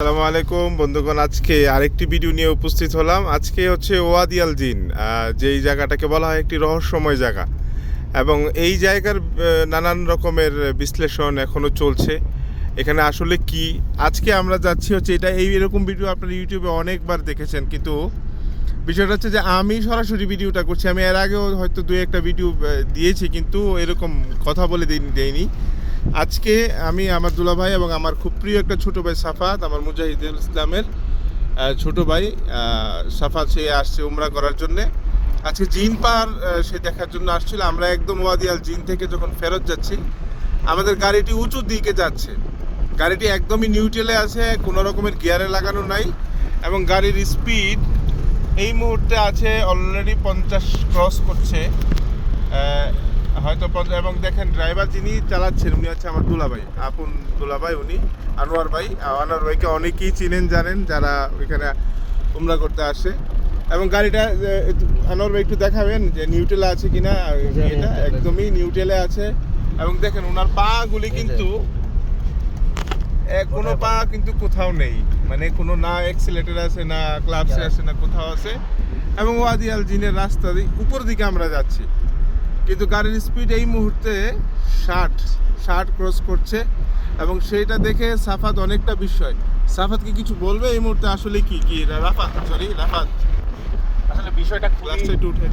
আসসালামু আলাইকুম বন্ধুগণ, আজকে আরেকটি ভিডিও নিয়ে উপস্থিত হলাম। আজকে হচ্ছে ওয়াদিয়াল জিন যেই জায়গাটাকে বলা হয় একটি রহস্যময় জায়গা। এবং এই জায়গার নানান রকমের বিশ্লেষণ এখনও চলছে। এখানে আসলে কি? আজকে আমরা যাচ্ছি হচ্ছে, এটা এই এরকম ভিডিও আপনারা ইউটিউবে অনেকবার দেখেছেন, কিন্তু বিষয়টা হচ্ছে যে আমি সরাসরি ভিডিওটা করছি। আমি এর আগেও হয়তো দু একটা ভিডিও দিয়েছি, কিন্তু এরকম কথা বলে দিই- দেইনি। আজকে আমি আমার দুলা ভাই এবং আমার খুব প্রিয় একটা ছোট ভাই সাফাত, আমার মুজাহিদুল ইসলামের ছোট ভাই সাফাত, সে আসছে উমরা করার জন্যে। আজকে জিন পাহাড় সে দেখার জন্য আসছিল। আমরা একদম ওয়াদিয়াল জিন থেকে যখন ফেরত যাচ্ছি, আমাদের গাড়িটি উঁচু দিকে যাচ্ছে। গাড়িটি একদমই নিউট্রেলে আছে, কোনো রকমের গিয়ারে লাগানো নাই এবং গাড়ির স্পিড এই মুহূর্তে আছে অলরেডি পঞ্চাশ ক্রস করছে। হয়তো এবং দেখেন ড্রাইভার যিনি চালাচ্ছেন উনি হচ্ছে আমার দুলাভাই। আপন দুলাভাই উনি আনোয়ার ভাই। আনোয়ার ভাইকে অনেকেই চিনেন জানেন যারা ওইখানে উমরা করতে আসে। এবং গাড়িটা আনোয়ার ভাই একটু দেখাবেন যে নিউট্রেলে আছে কিনা এটা একদমই নিউট্রেলে আছে। এবং দেখেন ওনার পাগুলি কিন্তু কোনো পা কিন্তু কোথাও নেই। মানে কোনো না এক্সিলেটার আছে না ক্লাবসে আছে না কোথাও আছে। এবং ওয়াদিয়াল জিনের রাস্তা দিয়ে উপর দিকে আমরা যাচ্ছি। কিন্তু গাড়ির স্পিড এই মুহূর্তে ষাট ষাট ক্রস করছে এবং সেইটা দেখে সাফাত অনেকটা বিষয় সাফাত কি কিছু বলবে এই মুহূর্তে আসলে কি? কি রাফাত? সরি রাফাত। আসলে বিষয়টা ক্লাসটা একটু উঠে।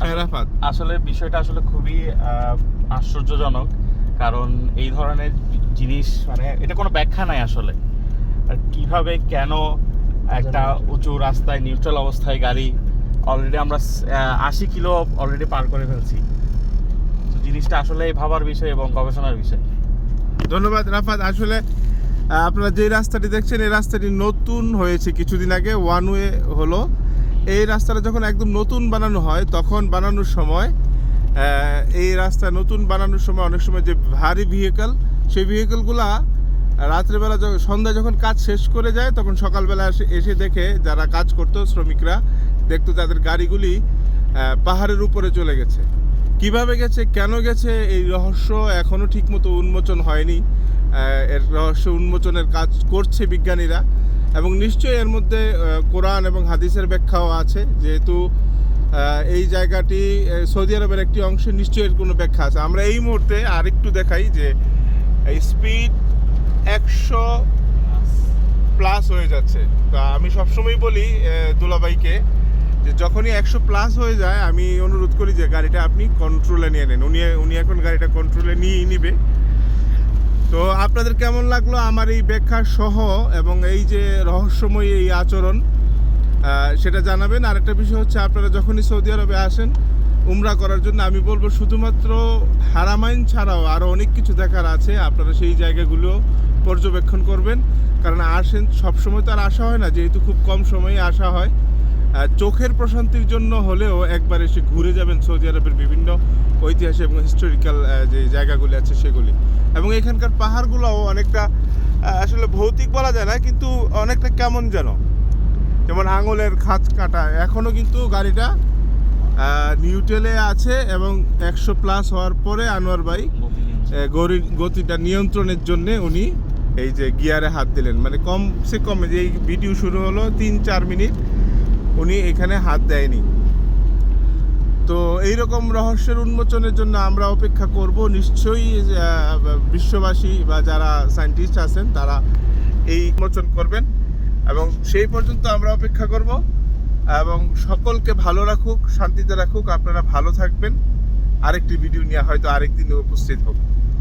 হ্যাঁ রাফাত। আসলে বিষয়টা আসলে খুবই আশ্চর্যজনক কারণ এই ধরনের জিনিস মানে এটা কোনো ব্যাখ্যা নাই আসলে। আর কীভাবে কেন একটা উঁচু রাস্তায় নিউট্রাল অবস্থায় গাড়ি অলরেডি আমরা আশি কিলো অলরেডি পার করে ফেলছি। তো জিনিসটা আসলে ভাবার বিষয় এবং গবেষণার বিষয়। ধন্যবাদ, রাফাত। আসলে আপনারা যে রাস্তাটি দেখছেন, এই রাস্তাটি নতুন হয়েছে কিছুদিন আগে ওয়ান ওয়ে হলো। এই রাস্তাটা যখন একদম নতুন বানানো হয়, তখন বানানোর সময় এই রাস্তা নতুন বানানোর সময় অনেক সময় যে ভারী ভেহিকল সেই ভেহিকলগুলা রাত্রেবেলা যখন, সন্ধ্যায় যখন কাজ শেষ করে যায়, তখন সকালবেলা এসে দেখে যারা কাজ করতো, শ্রমিকরা দেখতো তাদের গাড়িগুলি পাহাড়ের উপরে চলে গেছে। কীভাবে গেছে কেন গেছে এই রহস্য এখনও ঠিকমতো উন্মোচন হয়নি। এর রহস্য উন্মোচনের কাজ করছে বিজ্ঞানীরা এবং নিশ্চয়ই এর মধ্যে কোরআন এবং হাদিসের ব্যাখ্যাও আছে। যেহেতু এই জায়গাটি সৌদি আরবের একটি অংশে নিশ্চয়ই এর কোনো ব্যাখ্যা আছে। আমরা এই মুহূর্তে আরেকটু দেখাই যে এই স্পিড একশো প্লাস হয়ে যাচ্ছে। তা আমি সবসময় বলি আহ, দুলাভাইকে যে যখনই একশো প্লাস হয়ে যায়, আমি অনুরোধ করি যে গাড়িটা আপনি কন্ট্রোলে নিয়ে নেন। উনি উনি এখন গাড়িটা কন্ট্রোলে নিয়েই নিবে। তো আপনাদের কেমন লাগল আমার এই ব্যাখ্যা সহ এবং এই যে রহস্যময় এই আচরণ? সেটা জানাবেন। আরেকটা বিষয় হচ্ছে, আপনারা যখনই সৌদি আরবে আসেন, উমরা করার জন্য আমি বলব শুধুমাত্র হারামাইন ছাড়াও আরও অনেক কিছু দেখার আছে। আপনারা সেই জায়গাগুলো পর্যবেক্ষণ করবেন। কারণ আসেন, সবসময় তো আর আসা হয় না। যেহেতু খুব কম সময়ে আসা হয়। চোখের প্রশান্তির জন্য হলেও একবার এসে ঘুরে যাবেন সৌদি আরবের বিভিন্ন ঐতিহাসিক এবং হিস্টোরিক্যাল যে জায়গাগুলি আছে সেগুলি। এবং এখানকার পাহাড়গুলোও অনেকটা আসলে ভৌতিক বলা যায় না, কিন্তু অনেকটা কেমন যেন। যেমন আঙুলের খাঁচ কাটা। এখনও কিন্তু গাড়িটা নিউটেলে আছে এবং একশো প্লাস হওয়ার পরে আনোয়ার ভাই গতিটা নিয়ন্ত্রণের জন্য উনি এই যে গিয়ারে হাত দিলেন। মানে কম, সে কম যে এই ভিডিও শুরু হলো তিন চার মিনিট। উনি এখানে হাত দেয়নি। তো এই রকম রহস্যের উন্মোচনের জন্য আমরা অপেক্ষা করব। নিশ্চয়ই বিশ্ববাসী বা যারা সায়েন্টিস্ট আছেন, তারা এই উন্মোচন করবেন এবং সেই পর্যন্ত আমরা অপেক্ষা করব এবং সকলকে ভালো রাখুক, শান্তিতে রাখুক। আপনারা ভালো থাকবেন। আরেকটি ভিডিও নিয়ে হয়তো আরেকদিন উপস্থিত হোক